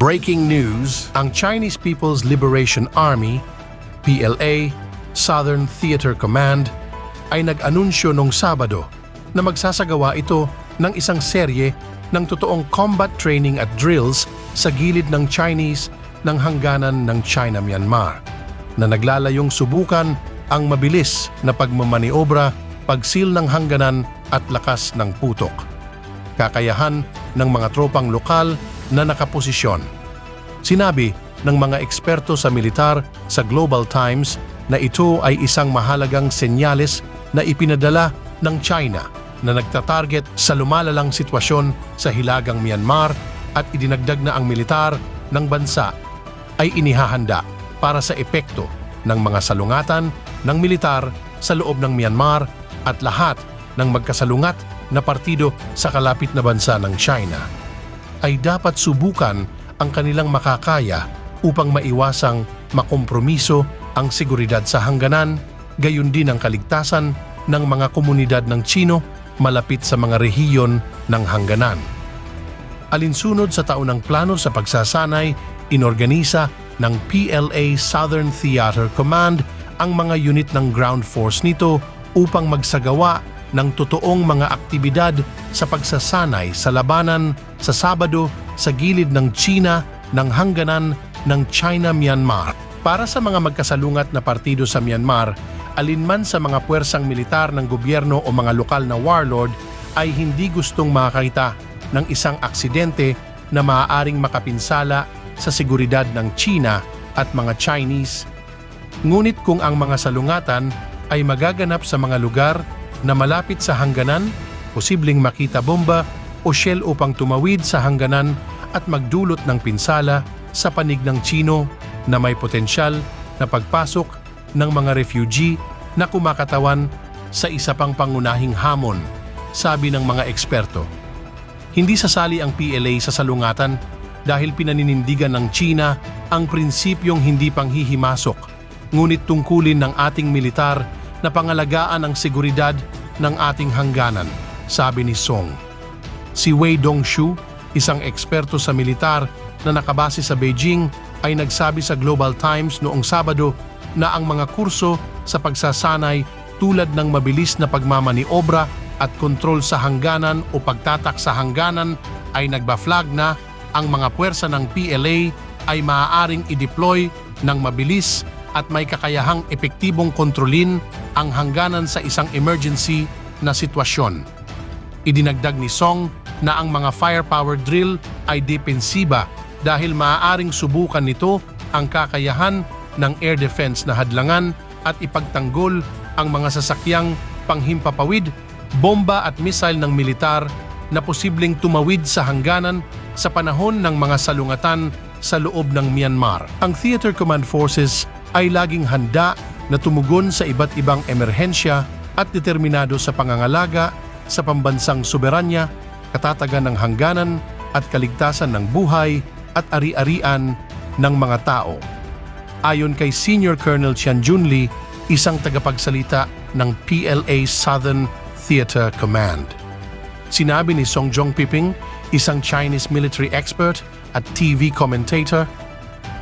Breaking news, ang Chinese People's Liberation Army, PLA, Southern Theater Command, ay nag-anunsyo nung Sabado na magsasagawa ito ng isang serye ng totoong combat training at drills sa gilid ng Chinese ng hangganan ng China-Myanmar na naglalayong subukan ang mabilis na pagmamaniobra, pagsil ng hangganan at lakas ng putok. Kakayahan ng mga tropang lokal na nakaposisyon. Sinabi ng mga eksperto sa militar sa Global Times na ito ay isang mahalagang senyales na ipinadala ng China na nagtatarget sa lumalalang sitwasyon sa hilagang Myanmar at idinagdag na ang militar ng bansa ay inihahanda para sa epekto ng mga salungatan ng militar sa loob ng Myanmar at lahat ng magkasalungat na partido sa kalapit na bansa ng China ay dapat subukan ang kanilang makakaya upang maiwasang makompromiso ang seguridad sa hangganan, gayon din ang kaligtasan ng mga komunidad ng Chino malapit sa mga rehiyon ng hangganan. Alinsunod sa taunang plano sa pagsasanay, inorganisa ng PLA Southern Theater Command ang mga unit ng ground force nito upang magsagawa ng totoong mga aktibidad sa pagsasanay sa labanan sa Sabado sa gilid ng China ng hangganan ng China-Myanmar. Para sa mga magkasalungat na partido sa Myanmar, alinman sa mga puwersang militar ng gobyerno o mga lokal na warlord ay hindi gustong makakita ng isang aksidente na maaaring makapinsala sa seguridad ng China at mga Chinese. Ngunit kung ang mga salungatan ay magaganap sa mga lugar na malapit sa hangganan, posibleng makita bomba o shell upang tumawid sa hangganan at magdulot ng pinsala sa panig ng Chino na may potensyal na pagpasok ng mga refugee na kumakatawan sa isa pang pangunahing hamon, sabi ng mga eksperto. Hindi sasali ang PLA sa salungatan dahil pinaninindigan ng China ang prinsipyong hindi panghihimasok, ngunit tungkulin ng ating militar na pangalagaan ang seguridad ng ating hangganan, sabi ni Song. Si Wei Dongshu, isang eksperto sa militar na nakabase sa Beijing, ay nagsabi sa Global Times noong Sabado na ang mga kurso sa pagsasanay tulad ng mabilis na pagmamaniobra at kontrol sa hangganan o pagtatak sa hangganan ay nagba-flag na ang mga puwersa ng PLA ay maaaring i-deploy ng mabilis at may kakayahang epektibong kontrolin ang hangganan sa isang emergency na sitwasyon. Idinagdag ni Song na ang mga firepower drill ay depensiba dahil maaaring subukan nito ang kakayahan ng air defense na hadlangan at ipagtanggol ang mga sasakyang panghimpapawid, bomba at missile ng militar na posibleng tumawid sa hangganan sa panahon ng mga salungatan sa loob ng Myanmar. Ang Theater Command Forces ay laging handa na tumugon sa iba't ibang emerhensya at determinado sa pangangalaga sa pambansang soberanya, katatagan ng hangganan at kaligtasan ng buhay at ari-arian ng mga tao. Ayon kay Senior Colonel Chian Junli, isang tagapagsalita ng PLA Southern Theater Command. Sinabi ni Song Jong Piping, isang Chinese military expert at TV commentator,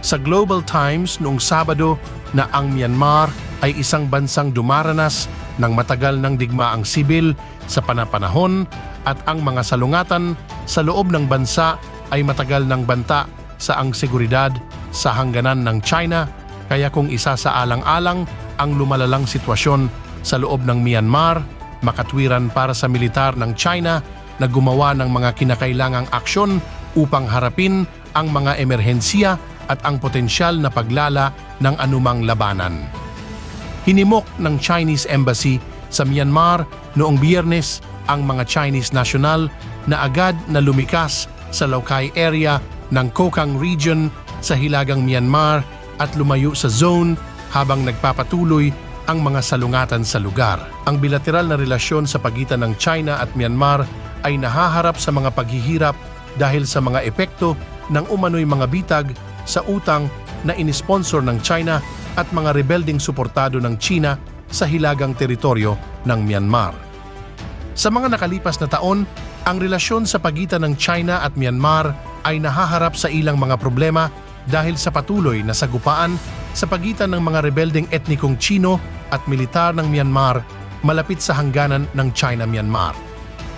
sa Global Times noong Sabado na ang Myanmar ay isang bansang dumaranas ng matagal ng digmaang sibil sa panapanahon at ang mga salungatan sa loob ng bansa ay matagal ng banta sa ang seguridad sa hangganan ng China. Kaya kung isa sa alang-alang ang lumalalang sitwasyon sa loob ng Myanmar, makatwiran para sa militar ng China na gumawa ng mga kinakailangang aksyon upang harapin ang mga emerhensiya at ang potensyal na paglala ng anumang labanan. Hinimok ng Chinese Embassy sa Myanmar noong biyernes ang mga Chinese national na agad na lumikas sa Lokai area ng Kokang Region sa hilagang Myanmar at lumayo sa zone habang nagpapatuloy ang mga salungatan sa lugar. Ang bilateral na relasyon sa pagitan ng China at Myanmar ay nahaharap sa mga paghihirap dahil sa mga epekto ng umano'y mga bitag sa utang na inisponsor ng China at mga rebelding suportado ng China sa hilagang teritoryo ng Myanmar. Sa mga nakalipas na taon, ang relasyon sa pagitan ng China at Myanmar ay nahaharap sa ilang mga problema dahil sa patuloy na sagupaan sa pagitan ng mga rebeldeng etnikong Chino at militar ng Myanmar malapit sa hangganan ng China-Myanmar.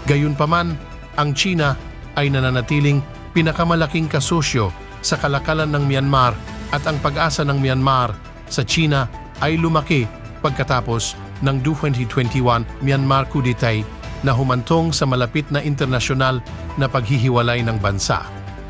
Gayunpaman, ang China ay nananatiling pinakamalaking kasosyo sa kalakalan ng Myanmar at ang pag-asa ng Myanmar sa China ay lumaki pagkatapos ng 2021 Myanmar d'etat na humantong sa malapit na internasyonal na paghihiwalay ng bansa.